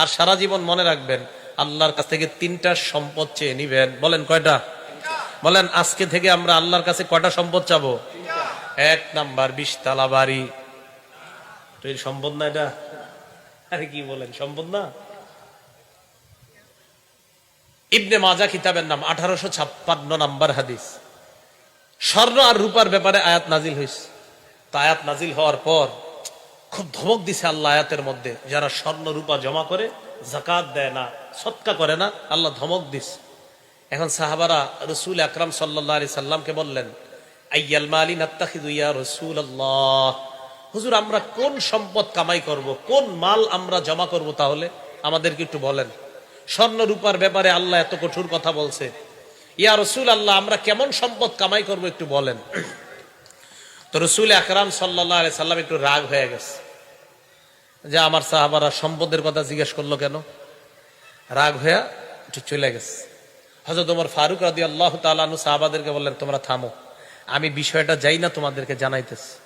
আর সারা জীবন মনে রাখবেন, আল্লাহর কাছ থেকে তিনটা সম্পদ চেয়ে নিবেন। বলেন কয়টা? বলেন, আজকে থেকে আমরা আল্লাহর কাছে কয়টা সম্পদ চাবো? এক নাম্বার, বিশ তালা বাড়ি। সম্পদ না এটা? আরে কি বলেন, সম্পদ না? ইবনে মাজা কিতাবের নাম, আঠারোশো ছাপ্পান্ন নাম্বার হাদিস। স্বর্ণ আর রূপার ব্যাপারে আয়াত নাজিল হয়েছে তা আয়াত নাজিল হওয়ার পর খুব ধমক দিছে আল্লাহ আয়াতের মধ্যে। যারা স্বর্ণ রূপা জমা করে জাকাত দেয় না, সৎকা করে না, আল্লাহ ধমক দিস এখন সাহাবারা রসুল আকরাম সাল্লাহ আলি সাল্লামকে বললেন, আইয়াল মালি নাত্তাখিদু রসুল আল্লাহ হুজুর, আমরা কোন সম্পদ কামাই করব, কোন মাল আমরা জমা করব তাহলে? আমাদেরকে একটু বলেন। স্বর্ণ রূপার ব্যাপারে আল্লাহ এত কঠোর কথা বলছে। ইয়া রসুল আল্লাহ আমরা কেমন সম্পদ কামাই করব একটু বলেন। তো রসুল আকরাম সাল্লাহ আলি সাল্লাম একটু রাগ হয়ে গেছে। যে আমার সাহাবারা সম্পদের কথা জিজ্ঞেস করল কেন? রাগ হয়ে একটু চলে গেছে। হজরত তোমার ফারুক রাদি আল্লাহ তালু সাহাবাদেরকে বললেন, তোমরা থামো। আমি বিষয়টা যাই না তোমাদেরকে জানাইতেছি।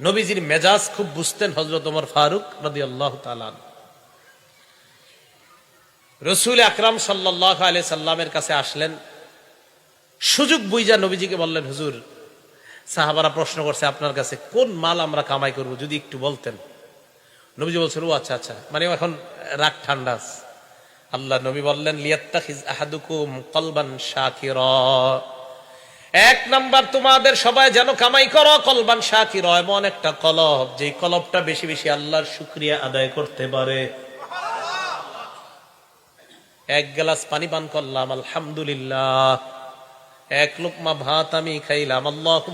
নবীজির মেজাজ খুব বুঝতেন হজরত তোমার ফারুক রাদি আল্লাহ তালান রসুল আকরাম সাল্লাহ আলি সাল্লামের কাছে আসলেন। সুযোগ বুইজা নবীজিকে বললেন, হুজুর, সাহাবারা প্রশ্ন করছে, আপনার কাছে কোন মাল আমরা কামাই করব? যদি একটু বলতেন। নবীজি বলছেন, ও আচ্ছা আচ্ছা। মানে এখন রাগ ঠান্ডা। আল্লাহ নবী বললেন কলবান শাকিরা। এক নাম্বার, তোমাদের সবাই যেন কামাই করো কলবান শাকির, এমন একটা কলব যে কলবটা বেশি বেশি আল্লাহর শুক্রিয়া আদায় করতে পারে। এক গ্লাস পানি পান করলাম, আলহামদুলিল্লাহ। এক লোকমা ভাত আমি খাইলাম আল্লাহ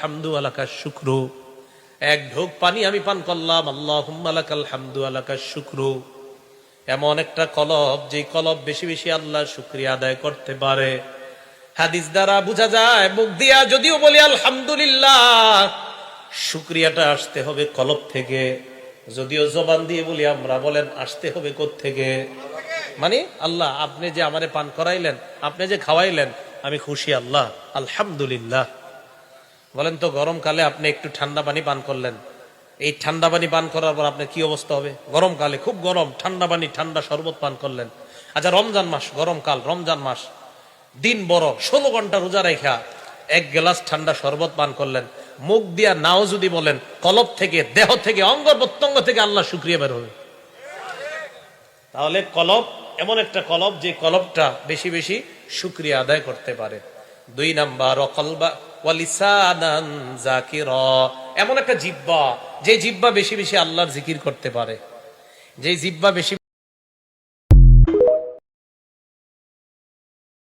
হামদু আলাকা শুক্রু। এক ঢোক পানি আমি পান করলাম আল্লাহ লাকাল হামদু আলাকা শুক্রু। এমন একটা কলব যে কলব বেশি বেশি আল্লাহ শুক্রিয়া আদায় করতে পারে। হাদিস দ্বারা বোঝা যায়, মুখ দিয়া যদিও বলি, আলহামদুলিল্লাহ শুক্রিয়াটা আসতে হবে কলব থেকে। যদিও জবান দিয়ে বলি, আমরা বলেন, আসতে হবে থেকে মানে আল্লাহ, আপনি যে আমারে পান করাইলেন, আপনি যে খাওয়াইলেন, আমি খুশি, আল্লাহ, আলহামদুলিল্লাহ। বলেন তো গরমকালে আপনি একটু ঠান্ডা পানি পান করলেন। এই ঠান্ডা পানি পান করার পর আপনার কি অবস্থা হবে? গরমকালে খুব গরম, ঠান্ডা পানি, ঠান্ডা শরবত পান করলেন। আচ্ছা রমজান মাস গরমকাল রমজান মাস। দিন বড়, ষোলো ঘণ্টা রোজা রেখা, এক গ্লাস ঠান্ডা শরবত পান করলেন। মুখ দিয়া নাও যদি বলেন, কলব থেকে, দেহ থেকে, অঙ্গ প্রত্যঙ্গ থেকে আল্লাহ শুক্রিয়া বের হবে। তাহলে কলব, এমন একটা কলব যে কলবটা বেশি বেশি শুক্রিয়া আদায় করতে পারে। দুই নাম্বার, অকলবা এমন একটা জিব্বা যে জিব্বা বেশি বেশি আল্লাহর জিকির করতে পারে। যে জিব্বা বেশি